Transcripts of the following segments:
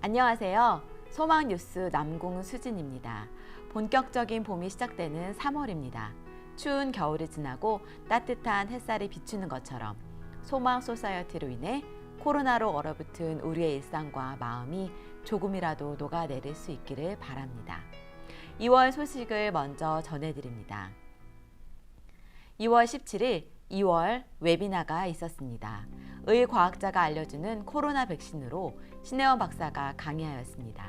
안녕하세요. 소망뉴스 남궁 수진입니다. 본격적인 봄이 시작되는 3월입니다. 추운 겨울이 지나고 따뜻한 햇살이 비추는 것처럼 소망 소사이어티로 인해 코로나로 얼어붙은 우리의 일상과 마음이 조금이라도 녹아내릴 수 있기를 바랍니다. 2월 소식을 먼저 전해드립니다. 2월 17일 2월 웨비나가 있었습니다. 의 과학자가 알려주는 코로나 백신으로 신혜원 박사가 강의하였습니다.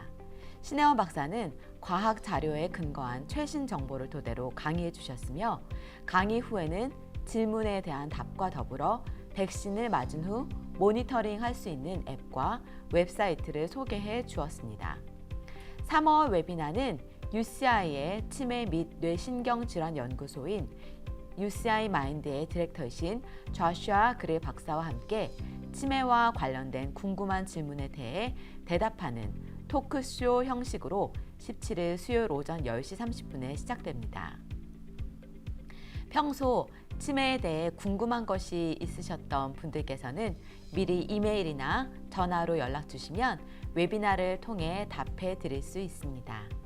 신혜원 박사는 과학 자료에 근거한 최신 정보를 토대로 강의해 주셨으며 강의 후에는 질문에 대한 답과 더불어 백신을 맞은 후 모니터링 할 수 있는 앱과 웹사이트를 소개해 주었습니다. 3월 웨비나는 UCI의 치매 및 뇌신경질환 연구소인 UCI 마인드의 디렉터이신 좌슈아 그레 박사와 함께 치매와 관련된 궁금한 질문에 대해 대답하는 토크쇼 형식으로 17일 수요일 오전 10시 30분에 시작됩니다. 평소 치매에 대해 궁금한 것이 있으셨던 분들께서는 미리 이메일이나 전화로 연락 주시면 웨비나를 통해 답해 드릴 수 있습니다.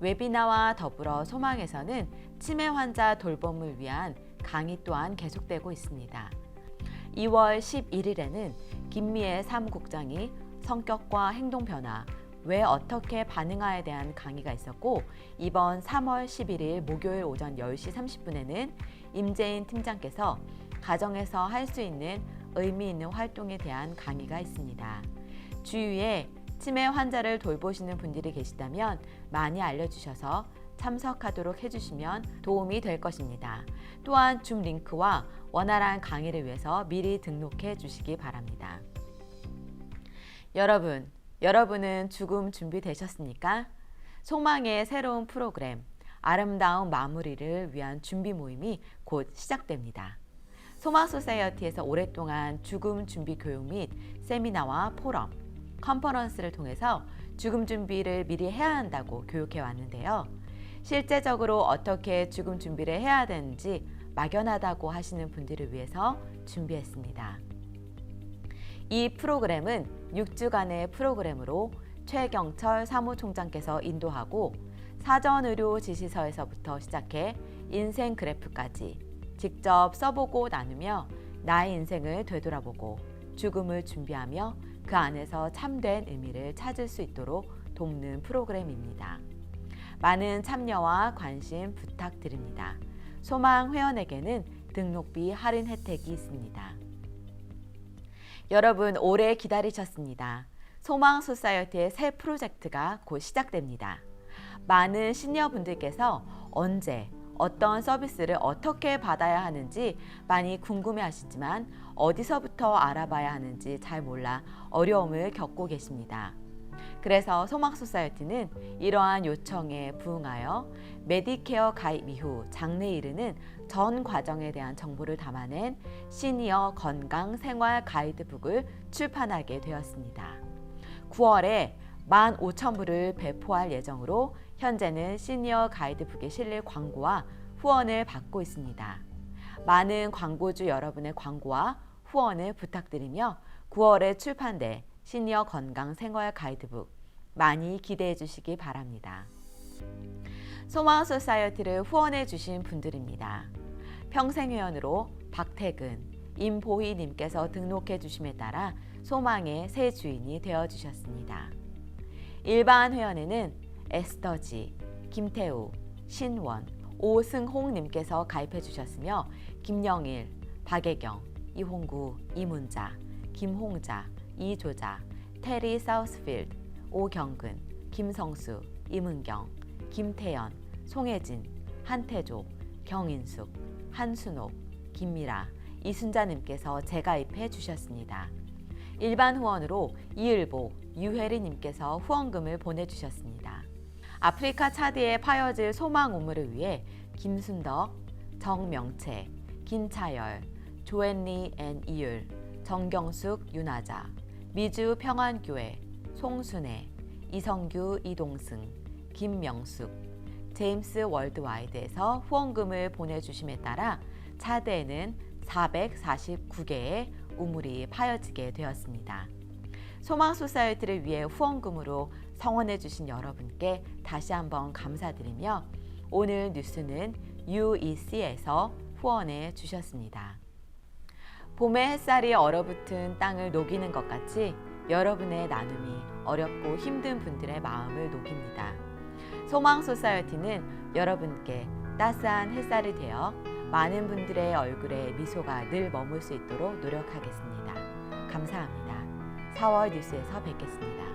웨비나와 더불어 소망에서는 치매 환자 돌봄을 위한 강의 또한 계속되고 있습니다. 2월 11일에는 김미애 사무국장이 성격과 행동 변화, 왜 어떻게 반응하에 대한 강의가 있었고 이번 3월 11일 목요일 오전 10시 30분에는 임재인 팀장께서 가정에서 할 수 있는 의미 있는 활동에 대한 강의가 있습니다. 주위에 치매 환자를 돌보시는 분들이 계시다면 많이 알려주셔서 참석하도록 해주시면 도움이 될 것입니다. 또한 줌 링크와 원활한 강의를 위해서 미리 등록해 주시기 바랍니다. 여러분, 여러분은 죽음 준비되셨습니까? 소망의 새로운 프로그램, 아름다운 마무리를 위한 준비 모임이 곧 시작됩니다. 소망 소사이어티에서 오랫동안 죽음 준비 교육 및 세미나와 포럼, 컨퍼런스를 통해서 죽음 준비를 미리 해야 한다고 교육해 왔는데요. 실제적으로 어떻게 죽음 준비를 해야 되는지 막연하다고 하시는 분들을 위해서 준비했습니다. 이 프로그램은 6주간의 프로그램으로 최경철 사무총장께서 인도하고 사전 의료 지시서에서부터 시작해 인생 그래프까지 직접 써보고 나누며 나의 인생을 되돌아보고 죽음을 준비하며 그 안에서 참된 의미를 찾을 수 있도록 돕는 프로그램입니다. 많은 참여와 관심 부탁드립니다. 소망 회원에게는 등록비 할인 혜택이 있습니다. 여러분 오래 기다리셨습니다. 소망 소사이어티의 새 프로젝트가 곧 시작됩니다. 많은 시니어분들께서 언제 어떤 서비스를 어떻게 받아야 하는지 많이 궁금해 하시지만 어디서부터 알아봐야 하는지 잘 몰라 어려움을 겪고 계십니다. 그래서 소망소사이어티는 이러한 요청에 부응하여 메디케어 가입 이후 장래 이르는 전 과정에 대한 정보를 담아낸 시니어 건강 생활 가이드북을 출판하게 되었습니다. 9월에 15,000부를 배포할 예정으로 현재는 시니어 가이드북에 실릴 광고와 후원을 받고 있습니다. 많은 광고주 여러분의 광고와 후원을 부탁드리며 9월에 출판될 시니어 건강 생활 가이드북 많이 기대해 주시기 바랍니다. 소망 소사이어티를 후원해 주신 분들입니다. 평생 회원으로 박태근, 임보희 님께서 등록해 주심에 따라 소망의 새 주인이 되어 주셨습니다. 일반 회원에는 에스터지, 김태우, 신원, 오승홍 님께서 가입해 주셨으며 김영일, 박예경, 이홍구, 이문자, 김홍자, 이조자, 테리 사우스필드, 오경근, 김성수, 임은경, 김태연, 송혜진, 한태조, 경인숙, 한순옥, 김미라, 이순자님께서 재가입해 주셨습니다. 일반 후원으로 이을보, 유혜리님께서 후원금을 보내주셨습니다. 아프리카 차드에 파여질 소망 우물을 위해 김순덕, 정명채, 김차열, 조앤리 앤 이율, 정경숙 윤하자, 미주 평안교회, 송순애, 이성규 이동승, 김명숙, 제임스 월드와이드에서 후원금을 보내주심에 따라 차대에는 449개의 우물이 파여지게 되었습니다. 소망 소사이어티를 위해 후원금으로 성원해 주신 여러분께 다시 한번 감사드리며 오늘 뉴스는 UEC에서 후원해 주셨습니다. 봄의 햇살이 얼어붙은 땅을 녹이는 것 같이 여러분의 나눔이 어렵고 힘든 분들의 마음을 녹입니다. 소망 소사이어티는 여러분께 따스한 햇살이 되어 많은 분들의 얼굴에 미소가 늘 머물 수 있도록 노력하겠습니다. 감사합니다. 4월 뉴스에서 뵙겠습니다.